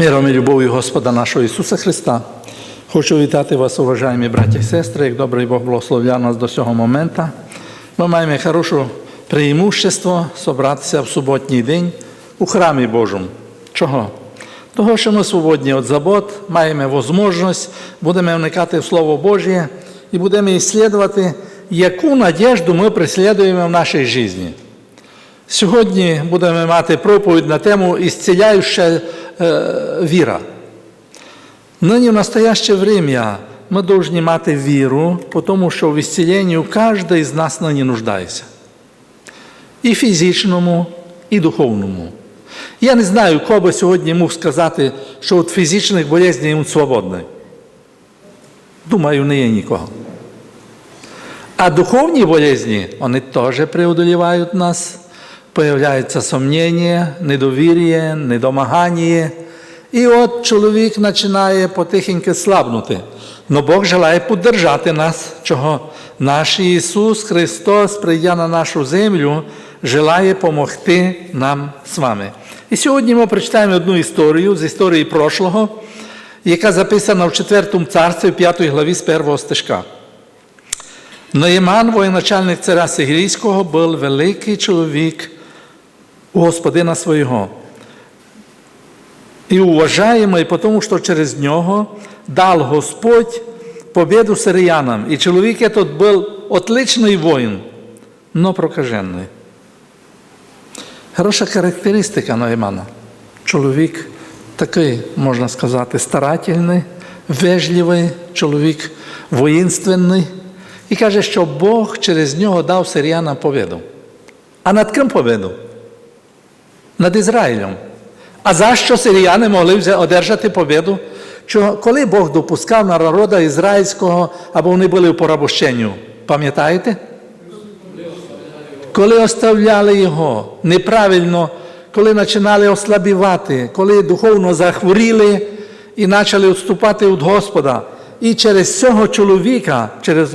Миром і любов'ю Господа нашого Ісуса Христа. Хочу вітати вас, уважаємо браття і сестри, як добрий Бог благословляв нас до цього моменту. Ми маємо хороше преимущество собратися в суботній день у храмі Божому. Чого? Того, що ми свободні від забот, маємо можливість, будемо вникати в Слово Божє і будемо іслідувати, яку надіжду ми преслідуємо в нашій житті. Сьогодні будемо мати проповідь на тему «Ісціляюча е, віра». Нині в настояще время ми повинні мати віру, тому що в ісціленні кожен з нас нині нуждається. І фізичному, і духовному. Я не знаю, кого би сьогодні мог сказати, що від фізичних болезней він свободний. Думаю, не є нікого. А духовні болезни, вони теж преодолевают нас. Появляється сомнення, недовір'я, недомагання. І от чоловік починає потихеньку слабнути. Но Бог желає піддержати нас, чого наш Ісус Христос, прийдя на нашу землю, желає допомогти нам з вами. І сьогодні ми прочитаємо одну історію з історії прошлого, яка записана в 4 царстві, 5 главі з 1 стежка. Наєман, воєначальник царя Сигірійського, був великий чоловік у господина свого. І уважаємий, тому що через нього дав Господь победу сиріянам. І чоловік этот був отличний воїн, но прокажений. Хороша характеристика Наємана. Чоловік такий, можна сказати, старательний, вежливий, чоловік воїнственний. І каже, що Бог через нього дав сиріянам победу. А над ким победу? Над Ізраїлем. А за що сиріяни могли одержати победу? Що коли Бог допускав на народа ізраїльського, або вони були в порабощенню, пам'ятаєте? Коли оставляли його неправильно, коли починали ослабівати, коли духовно захворіли і почали відступати від Господа. І через цього чоловіка, через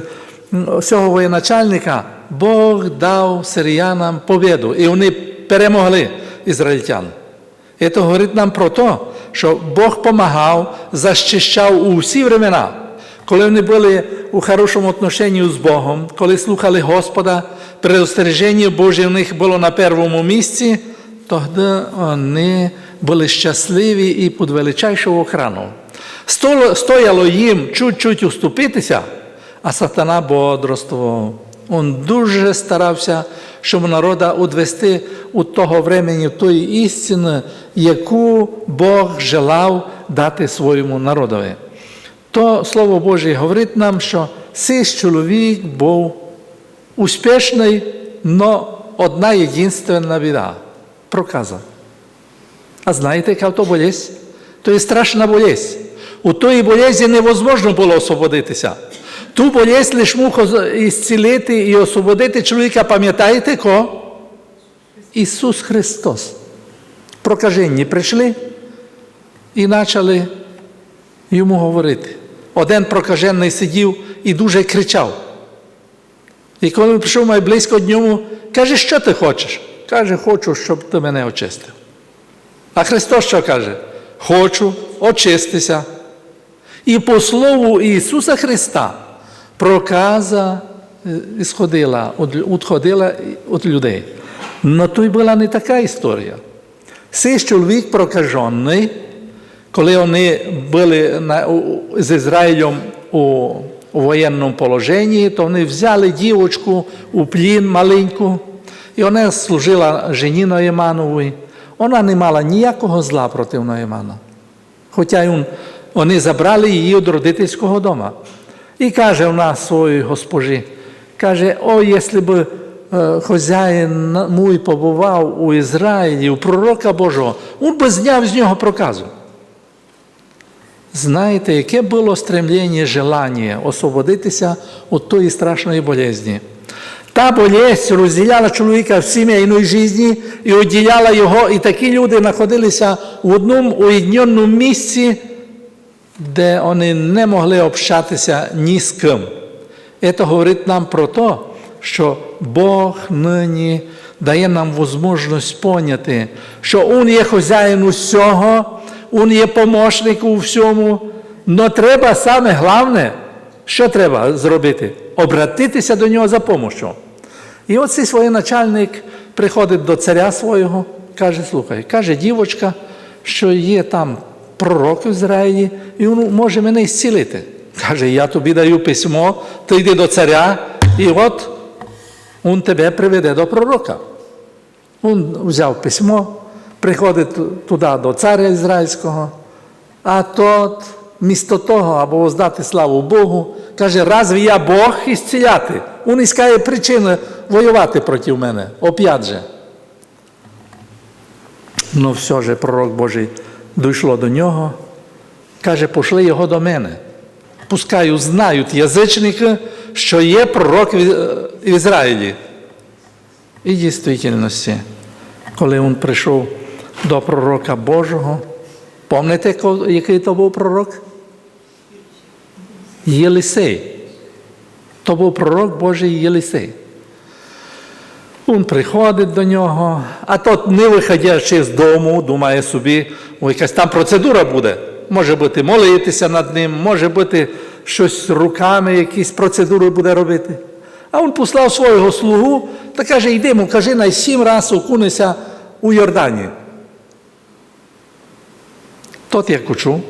цього воєначальника, Бог дав сиріянам победу. І вони перемогли ізраїльтян. Це говорить нам про те, що Бог допомагав, защищав у всі времена. Коли вони були у хорошому отношенні з Богом, коли слухали Господа, предостереження Боже в них було на першому місці, тоді вони були щасливі і під величайшою охрану. Стояло їм чуть-чуть уступитися, а сатана бодрствував. Він дуже старався, щоб народа відвести у того времени тої істини, яку Бог желав дати своєму народові. То Слово Боже говорить нам, що цей чоловік був успішний, але одна єдинственна біда проказа. А знаєте, яка то болезнь? То є страшна болезнь. У тої болезні невозможно було освободитися. Ту болезнь лише мог ісцілити і освободити чоловіка, пам'ятаєте кого? Ісус Христос. Прокажені прийшли і почали йому говорити. Один прокажений сидів і дуже кричав. І коли він прийшов май близько ньому, каже, що ти хочеш? Каже, хочу, щоб ти мене очистив. А Христос що каже? Хочу очистися. І по слову Ісуса Христа проказа сходила, відходила від людей. Но й була не така історія. Цей чоловік прокажений, коли вони були на, у, з Ізраїлем у, у воєнному положенні, то вони взяли дівочку у плін маленьку, і вона служила жені Наєманової. Вона не мала ніякого зла проти Наємана. Хоча вони забрали її від родительського дому. І каже вона своїй госпожі, каже, о, якщо б е, хазяїн мій побував у Ізраїлі, у пророка Божого, він би зняв з нього проказу. Знаєте, яке було стремлення, желання освободитися від тої страшної болезні? Та болезнь розділяла чоловіка в сімейній житті і відділяла його, і такі люди знаходилися в одному уєдненому місці, де вони не могли общатися ні з ким. Це говорить нам про те, що Бог нині дає нам можливість поняти, що Він є хазяїн усього, він є помощник у всьому. Но треба саме головне, що треба зробити? Обратитися до нього за допомогою. І от цей свій начальник приходить до царя свого, каже, слухай, каже дівочка, що є там пророк в Ізраїлі, і він може мене зцілити. Каже, я тобі даю письмо, ти йди до царя, і от він тебе приведе до пророка. Він взяв письмо, приходить туди до царя ізраїльського, а тот, місто того, або воздати славу Богу, каже, разве я Бог ісціляти? Він іскає причини воювати проти мене. Опять же. Ну все же пророк Божий дійшло до нього, каже, пошли його до мене. Пускай знають язичники, що є пророк в в Ізраїлі. І дійсності, коли він прийшов до пророка Божого, пам'ятаєте, який то був пророк? Єлисей. То був пророк Божий Єлисей. Він приходить до нього, а тот, не виходячи з дому, думає собі, о, якась там процедура буде. Може бути молитися над ним, може бути щось руками, якісь процедури буде робити. А він послав свого слугу та каже, йдемо, кажи, на сім раз окунися у Йордані. Тот як учу.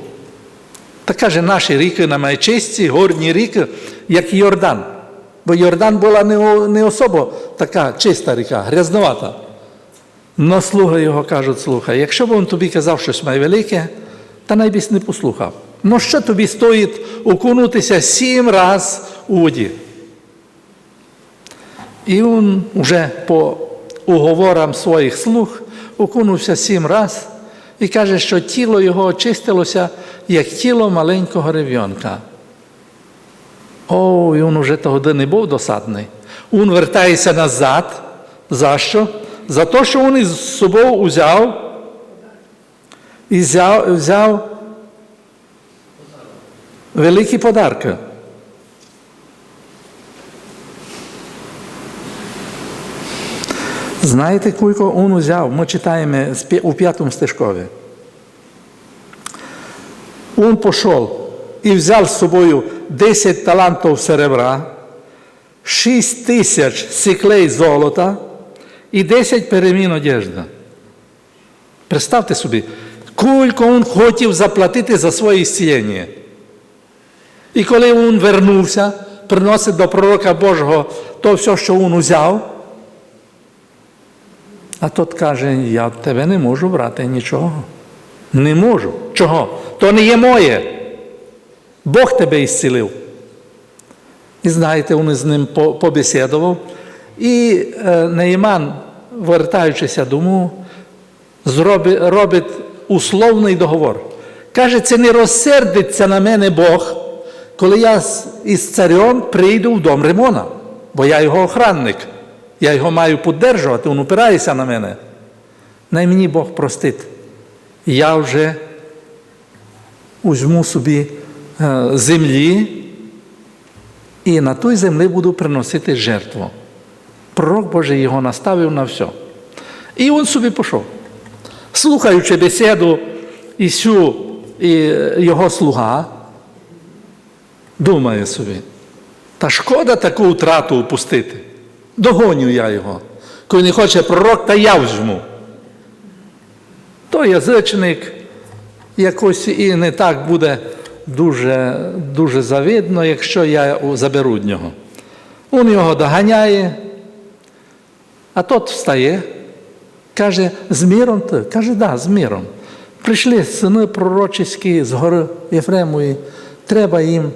Та каже, наші ріки на майчисті, горні ріки, як Йордан. Бо Йордан була не, не особо така чиста ріка, грязновата. Но слуги його кажуть, слухай, якщо б він тобі казав щось найвелике, та найбільш не послухав. Ну що тобі стоїть окунутися сім раз у воді? І він вже по уговорам своїх слуг окунувся сім раз і каже, що тіло його очистилося, як тіло маленького рев'янка. О, він уже того не був досадний. Він вертається назад. За що? За те, що він із собою узяв і взяв, взяв великі подарки. Знаєте, кілько він узяв? Ми читаємо у п'ятому стежкові. Он пішов і взяв з собою 10 талантів серебра, 6 тисяч сіклей золота і 10 перемін одежди. Представте собі, кілько він хотів заплатити за своє зцілення. І коли він вернувся, приносить до пророка Божого то все, що він узяв, а тот каже, я тебе не можу брати нічого. Не можу. Чого? То не є моє. Бог тебе ісцілив. І знаєте, він з ним по- побесідував. І е, Нейман, вертаючися дому, робить условний договор. Каже, це не розсердиться на мене Бог, коли я із царем прийду в дом Римона, бо я його охранник. Я його маю піддержувати, він упирається на мене. Най мені Бог простить. Я вже узьму собі землі і на той землі буду приносити жертву. Пророк Божий його наставив на все. І він собі пішов. Слухаючи бесіду Ісю і е, його слуга, думає собі, та шкода таку втрату упустити. Догоню я його. Коли не хоче пророк, та я візьму. То язичник якось і не так буде дуже, дуже завидно, якщо я заберу в нього. Він його доганяє, а тот встає, каже, з міром ти? Каже, да, з міром. Прийшли сини пророчеські з гори Єфремої, треба їм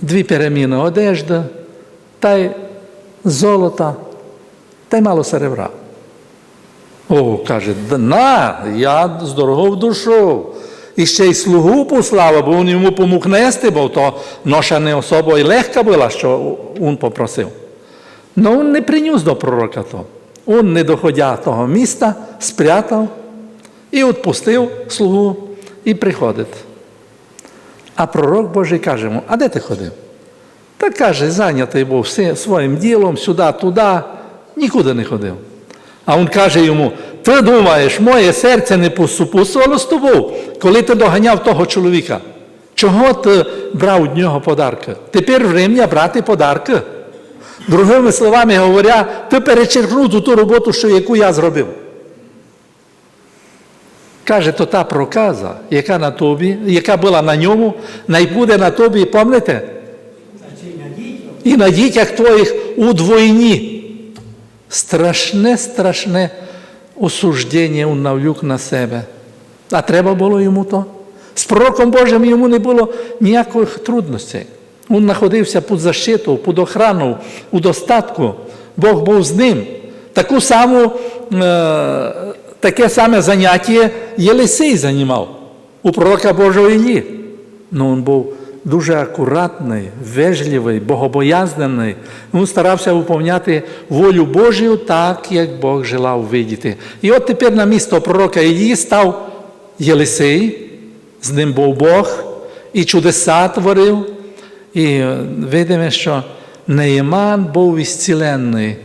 дві переміни одежди, та й золота, та й мало серебра. О, каже, на, я з дорогою душу. І ще й слугу послав, бо він йому помог нести, бо то ноша не особо і легка була, що він попросив. Ну він не приніс до пророка то. Він, не доходя того міста, спрятав і відпустив слугу і приходить. А пророк Божий каже йому, а де ти ходив? Та каже, зайнятий був своїм ділом, сюди, туди, нікуди не ходив. А він каже йому, Ти думаєш, моє серце не посупусувало з тобою, коли ти доганяв того чоловіка. Чого ти брав у нього подарки? Тепер врем'я брати подарки. Другими словами говоря, ти перечеркнув ту, ту роботу, що яку я зробив. Каже, то та проказа, яка на тобі, яка була на ньому, найбуде на тобі, пам'ятаєте? І на дітях твоїх удвойні. Страшне, страшне осуждення у навлюк на себе. А треба було йому то. З пророком Божим йому не було ніяких трудностей. Він знаходився під защиту, під охрану, у достатку. Бог був з ним. Таку саму, е, таке саме заняття Єлисей займав у пророка Божого Іллі. Ну, він був дуже акуратний, вежливий, богобоязнений. Він старався виповняти волю Божу так, як Бог желав видіти. І от тепер на місто пророка Іллі став Єлисей, з ним був Бог, і чудеса творив. І е, видимо, що Неєман був ісцілений.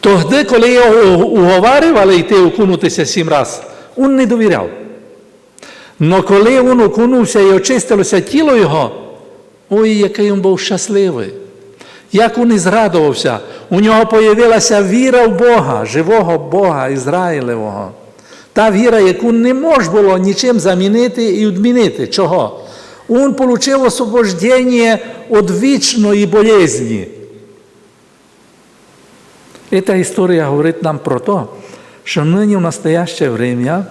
Тоді, коли його уговарювали йти окунутися сім разів, він не довіряв. Но коли він окунувся і очистилося тіло його, ой, який він був щасливий. Як він і зрадувався, у нього появилася віра в Бога, живого Бога Ізраїлевого. Та віра, яку не можна було нічим замінити і відмінити. Чого? Він отримав освобождення від вічної болезні. Эта історія говорить нам про те, що нині в настояще время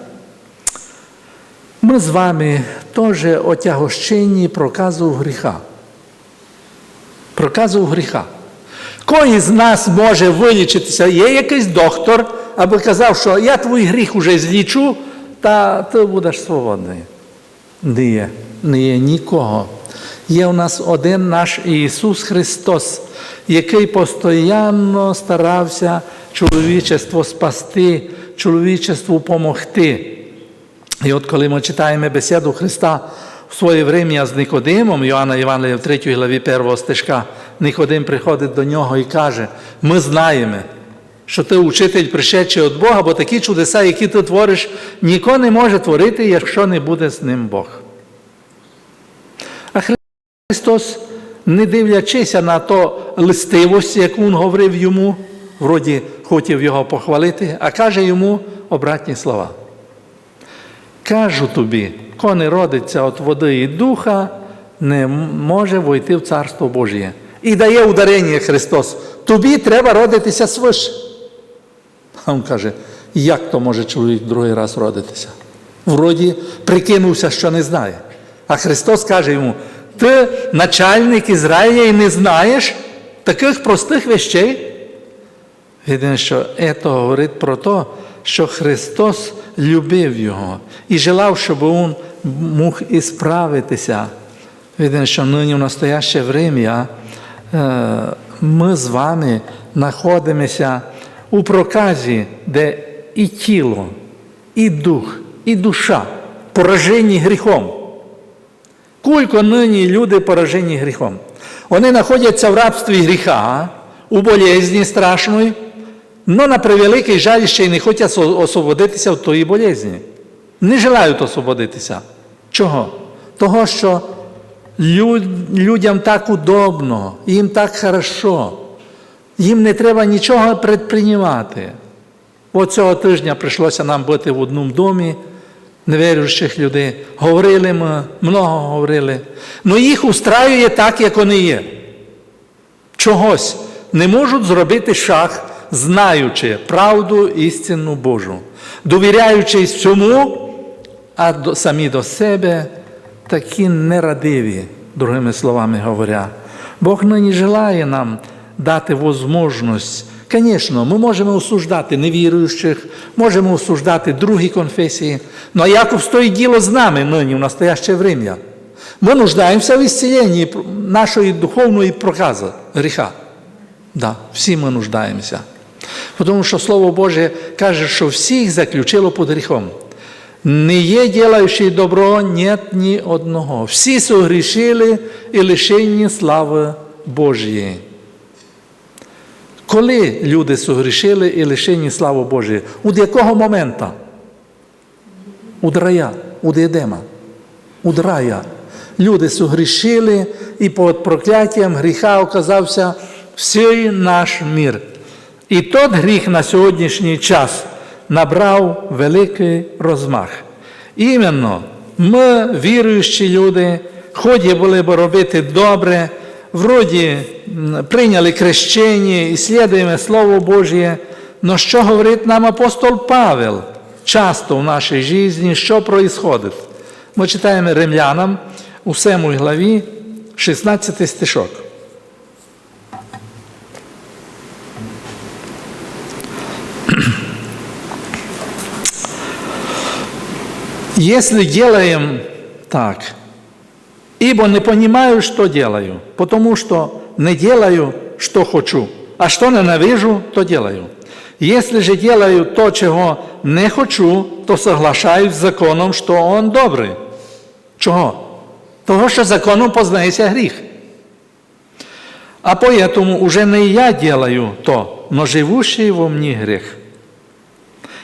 ми з вами теж отягощені проказу гріха. Проказу гріха. Кой з нас може вилічитися? Є якийсь доктор, аби казав, що я твій гріх уже злічу, та ти будеш свободний. Не є, не є нікого. Є у нас один наш Ісус Христос, який постійно старався чоловічество спасти, чоловічеству допомогти. І от коли ми читаємо бесіду Христа в своє время з Никодимом, Йоанна Євангелія в 3 главі 1 стежка, Никодим приходить до нього і каже: ми знаємо, що ти учитель пришедший від Бога, бо такі чудеса, які ти твориш, ніхто не може творити, якщо не буде з ним Бог. А Христос, не дивлячися на то листивость, яку Він говорив йому, вроді хотів його похвалити, а каже йому обратні слова. Кажу тобі, хто не родиться від води і духа, не може войти в Царство Божє. І дає ударення Христос. Тобі треба родитися свише. А він каже, як то може чоловік другий раз родитися? Вроді прикинувся, що не знає. А Христос каже йому: ти начальник Ізраїля і не знаєш таких простих вещей? Видно, що це говорить про те, що Христос любив його і желав, щоб він мог і справитися. Видно, що нині в настояще время ми з вами знаходимося у проказі, де і тіло, і дух, і душа поражені гріхом. Кулько нині люди поражені гріхом. Вони знаходяться в рабстві гріха, у болезні страшної, але на превеликий жаль ще й не хочуть освободитися від тої болезні. Не желають освободитися. Чого? Того, що людям так удобно, їм так хорошо, їм не треба нічого предприймати. От цього тижня прийшлося нам бути в одному домі невіруючих людей. Говорили ми, много говорили. Ну їх устраює так, як вони є. Чогось не можуть зробити шаг, знаючи правду істинну Божу, довіряючись всьому, а до, самі до себе такі нерадиві, другими словами говоря. Бог нині желає нам дати можливість. Звісно, ми можемо осуждати невіруючих, можемо осуждати другі конфесії. Ну а як обстоїть діло з нами нині в настояще время? Ми нуждаємося в ісцеленні нашої духовної прокази, гріха. Да, всі ми нуждаємося. Тому що Слово Боже каже, що всіх заключило під гріхом. Не є ділаючий добро, нет ні одного. Всі согрішили і лишені слави Божої. Коли люди согрішили і лишені слави Божої? Від якого моменту? Уд рая, уд Едема, уд рая. Люди согрішили, і під прокляттям гріха оказався всій наш мір. І тот гріх на сьогоднішній час набрав великий розмах. Іменно ми, віруючі люди, ході були б робити добре, вроді прийняли крещення і слідуємо Слово Божє. Но що говорить нам апостол Павел часто в нашій житті, що происходить? Ми читаємо римлянам у 7 главі 16 стишок. Если делаем так, ибо не понимаю, что делаю, потому что не делаю, что хочу, а что ненавижу, то делаю. Если же делаю то, чего не хочу, то соглашаюсь з законом, що он добрий. Чого? Того, що законом познається гріх. А поэтому уже не я делаю то, но живущий во мне грех.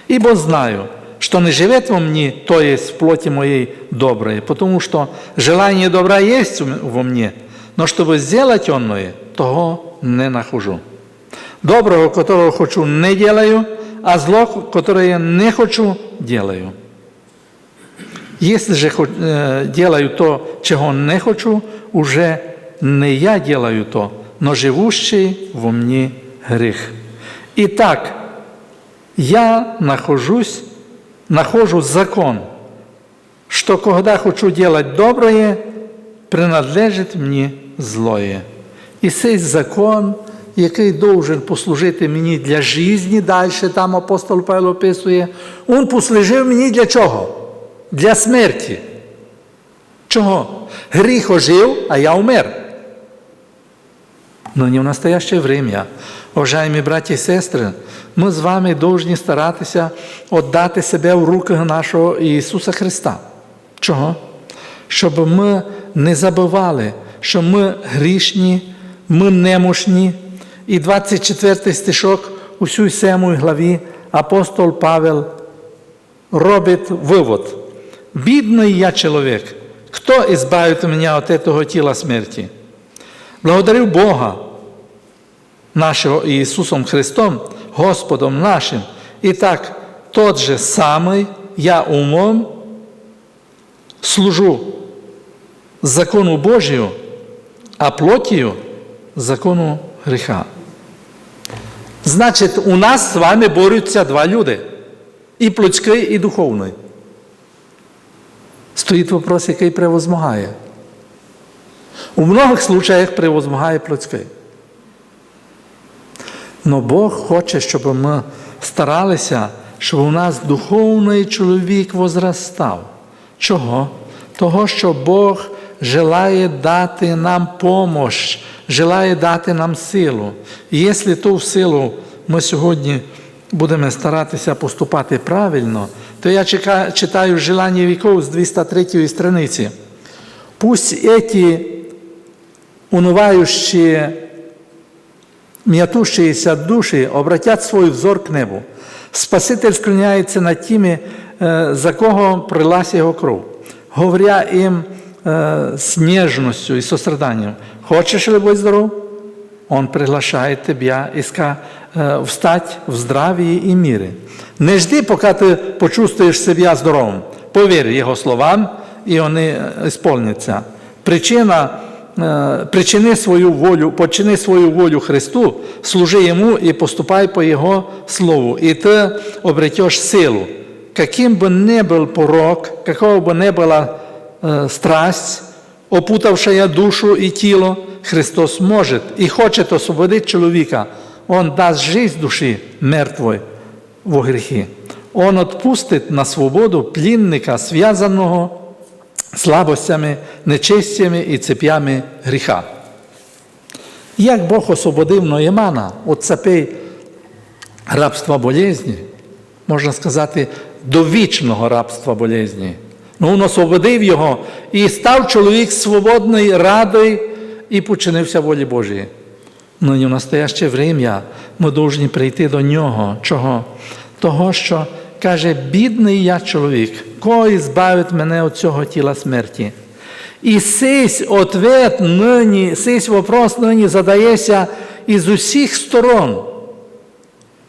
Ибо знаю, что не живет во мне, то есть в плоти моей доброе, потому что желание добра есть во мне, но чтобы сделать оное, того не нахожу. Доброго, которого хочу, не делаю, а зло, которое не хочу, делаю. Если же э, делаю то, чего не хочу, уже не я делаю то, но живущий во мне грех. Итак, я нахожусь, нахожу закон, что когда хочу делать доброе, принадлежит мне злое. І цей закон, який должен послужити мені для житті, далі там апостол Павло описує, він послужив мені для чого? Для смерті. Чого? Гріх ожив, а я умер. Но не в настоящее время. Уважаемі браті і сестри, ми з вами повинні старатися віддати себе в руки нашого Ісуса Христа. Чого? Щоб ми не забували, що ми грішні, ми немощні. І 24 стишок у цій семій главі апостол Павел робить вивод. Бідний я чоловік, хто ізбавить мене від цього тіла смерті? Благодарю Бога, нашого Ісусом Христом, Господом нашим. І так, тот же самий я умом служу закону Божию, а плотію закону гріха. Значить, у нас з вами борються два люди. І плотський, і духовний. Стоїть вопрос, який превозмагає. У многих случаях превозмагає плотський. Но Бог хоче, щоб ми старалися, щоб у нас духовний чоловік возрастав. Чого? Того, що Бог желає дати нам помощь, желає дати нам силу. І якщо ту силу ми сьогодні будемо старатися поступати правильно, то я читаю «Желання віков» з 203 страниці. Пусть эти унывающие, мятущиеся души обратят свой взор к небу. Спаситель склоняється над тими, е, за кого прилась його кров, говоря їм е, з ніжністю і состраданням. Хочеш ли бути здоров? Он приглашает тебя иска, э, встать в здравии и мире. Не жди, поки ти почувствуєш себе здоровим. Повір його словам, і вони сповняться. Причина, е, причини свою волю, почини свою волю Христу, служи Йому і поступай по Його Слову, і ти обретеш силу. Каким бы ни был порок, какого бы ни была э, страсть, опутавшая душу и тело, Христос может и хочет освободить человека. Он даст жизнь души мертвой во грехи. Он отпустить на свободу плінника, зв'язаного слабостями, нечистями і цепями гріха. Як Бог освободив Ноємана від цепей рабства болезні, можна сказати, до вічного рабства болезні. Ну, він освободив його і став чоловік свободний, радий і починився волі Божої. Нині в настояще время ми повинні прийти до нього. Чого? Того, що каже, бідний я чоловік, кой збавить мене від цього тіла смерті. І сись ответ нині, сись вопрос нині задається із усіх сторон.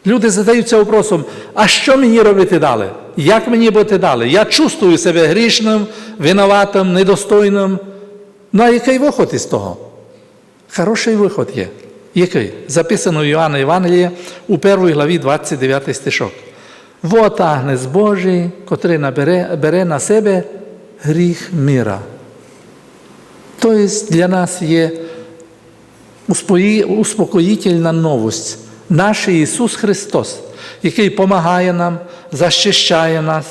Люди задаються вопросом, а що мені робити далі? Як мені бути далі? Я чувствую себе грішним, винуватим, недостойним. Ну а який виход із того? Хороший виход є. Який? Записано в Іоанна Євангелія у 1 главі 29 стишок. Вот агнець Божий, котрий набере, бере на себе гріх міра. Тобто для нас є успокоїтельна новость. Наш Ісус Христос, який допомагає нам, захищає нас,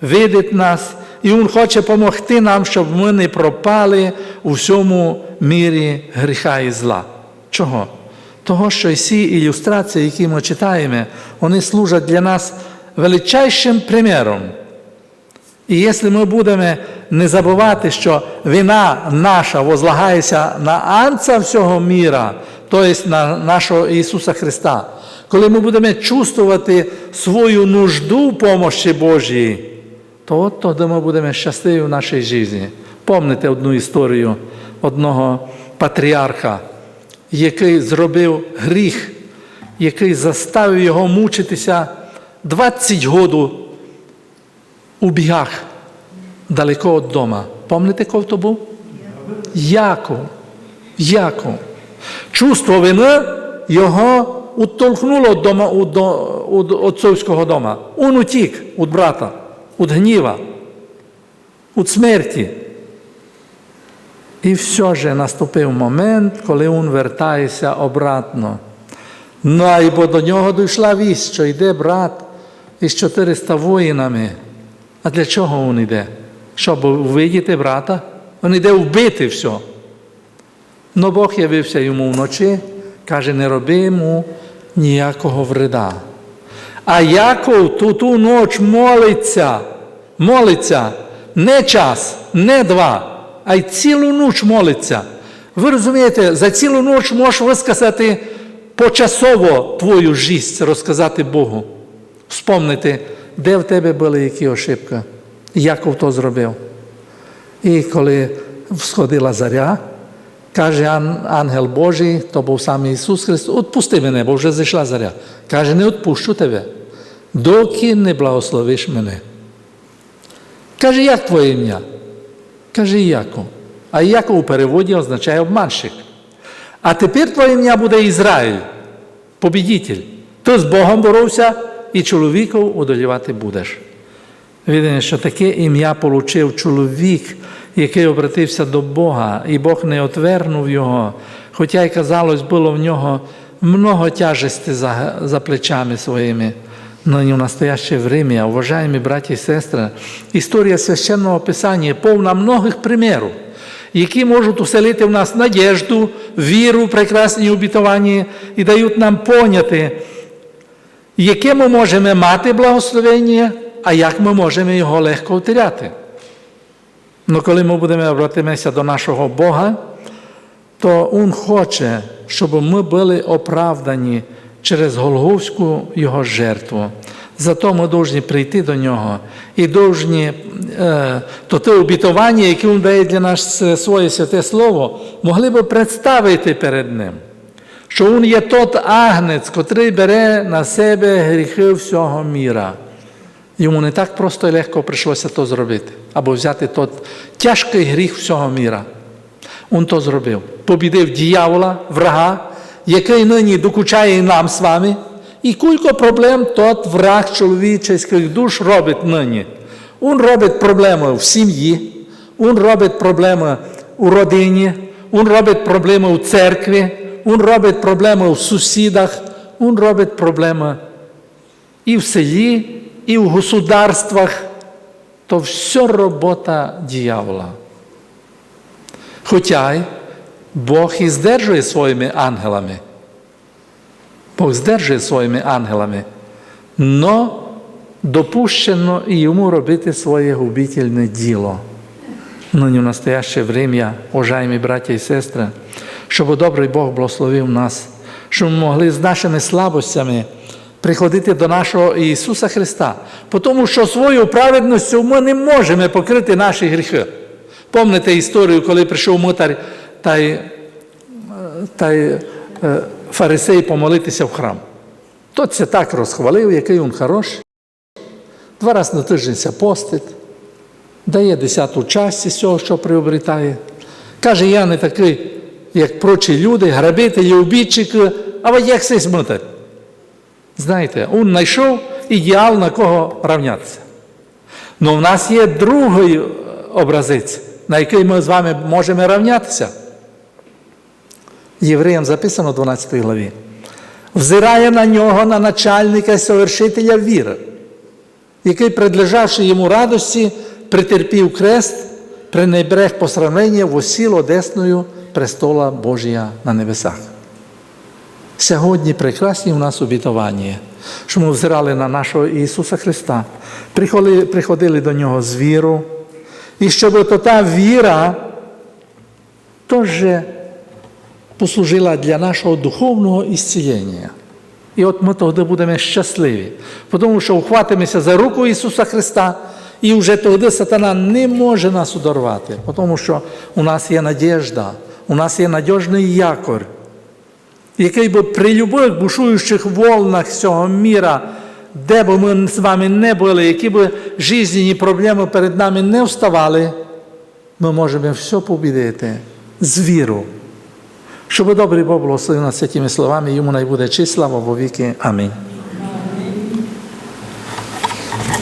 видить нас, і Він хоче допомогти нам, щоб ми не пропали у всьому мірі гріха і зла. Чого? Того, що всі ілюстрації, які ми читаємо, вони служать для нас величайшим приміром. І якщо ми будемо не забувати, що вина наша возлагається на Анця всього міра, тобто на нашого Ісуса Христа, коли ми будемо чувствувати свою нужду в помощі Божій, то от тоді ми будемо щасливі в нашій житті. Помните одну історію одного патріарха, який зробив гріх, який заставив його мучитися 20 років у бігах далеко від дома. Помните, кого то був? Яков. Яков. Чувство вини його утолкнуло від дома, від отцовського дома. Он утік від брата, від гніва, від смерті. І все ж наступив момент, коли він вертається обратно. Ну, і бо до нього дійшла вість, що йде брат із 400 воїнами. А для чого він йде? Щоб увидіти брата? Він йде вбити все. Но Бог явився йому вночі, каже, не роби йому ніякого вреда. А Яков ту ту ніч молиться, молиться не час, не два, а й цілу ніч молиться. Ви розумієте, за цілу ніч можеш висказати почасово твою життя, розказати Богу. Вспомнити, де в тебе були які ошибки, Яков то зробив. І коли всходила заря, каже ангел Божий, то був сам Ісус Христос, відпусти мене, бо вже зайшла заря. Каже, не відпущу тебе, доки не благословиш мене. Каже, як твоє ім'я? Каже, Яков. А Яков у переводі означає обманщик. А тепер твоє ім'я буде Ізраїль, побідітель. Ти з Богом боровся і чоловіків удолівати будеш. Видно, що таке ім'я отримав чоловік, який обратився до Бога, і Бог не отвернув його, хоча й казалось, було в нього много тяжесті за, за плечами своїми. Но не в настоящее время, уважаемые братья и сестры, історія священного Писання повна многих примірів, які можуть уселити в нас надежду, віру прекрасні обітування і дають нам поняти, яке ми можемо мати благословення, а як ми можемо його легко втеряти. Ну, коли ми будемо обратимося до нашого Бога, то Він хоче, щоб ми були оправдані через Голговську Його жертву. Зато ми повинні прийти до Нього і повинні е, то те обітування, яке Він дає для нас своє святе Слово, могли би представити перед Ним, що Він є тот агнець, котрий бере на себе гріхи всього міра. Йому не так просто і легко прийшлося то зробити, або взяти тот тяжкий гріх всього міра. Він то зробив. Побідив дьявола, врага, який нині докучає нам з вами. І кілька проблем тот враг чоловічих душ робить нині. Він робить проблеми в сім'ї, він робить проблеми у родині, він робить проблеми у церкві, він робить проблеми у сусідах, він робить проблеми і в селі, і в государствах. То все робота дьявола. Хоча Бог і здержує своїми ангелами. Бог здержує своїми ангелами, но допущено і йому робити своє губительне діло. Но не в настояще время, уважаемі браття і сестри, щоб добрий Бог благословив нас щоб ми могли з нашими слабостями приходити до нашого Ісуса Христа. Тому що своєю праведністю ми не можемо покрити наші гріхи. Помните історію, коли прийшов митар та й, та й е, фарисей помолитися в храм. Тот це так розхвалив, який він хороший. Два рази на тиждень ся постить, дає десяту часть з цього, що приобретає. Каже, я не такий, як прочі люди, грабителі, обідчики, а ви як цей митар. Знаєте, він знайшов ідеал, на кого равнятися. Ну в нас є другий образець, на який ми з вами можемо равнятися. Євреям записано в 12 главі. Взирає на нього, на начальника і совершителя віри, який, предлежавши йому радості, притерпів крест, пренебрег посрамлення в осіл одесною престола Божія на небесах. Сьогодні прекрасні у нас обітування, що ми взирали на нашого Ісуса Христа, приходили, приходили до Нього з віру, і щоб то та віра теж послужила для нашого духовного ісцілення. І от ми тоді будемо щасливі, тому що ухватимося за руку Ісуса Христа, і вже тоді сатана не може нас удорвати, тому що у нас є надіжда, у нас є надіжний якор, який би при любих бушуючих волнах цього міра, де б ми з вами не були, які б жизненні проблеми перед нами не вставали, ми можемо все побідити з віру. Щоб добрий Бог благословив нас цими словами, йому найбуде числа во віки. Амінь.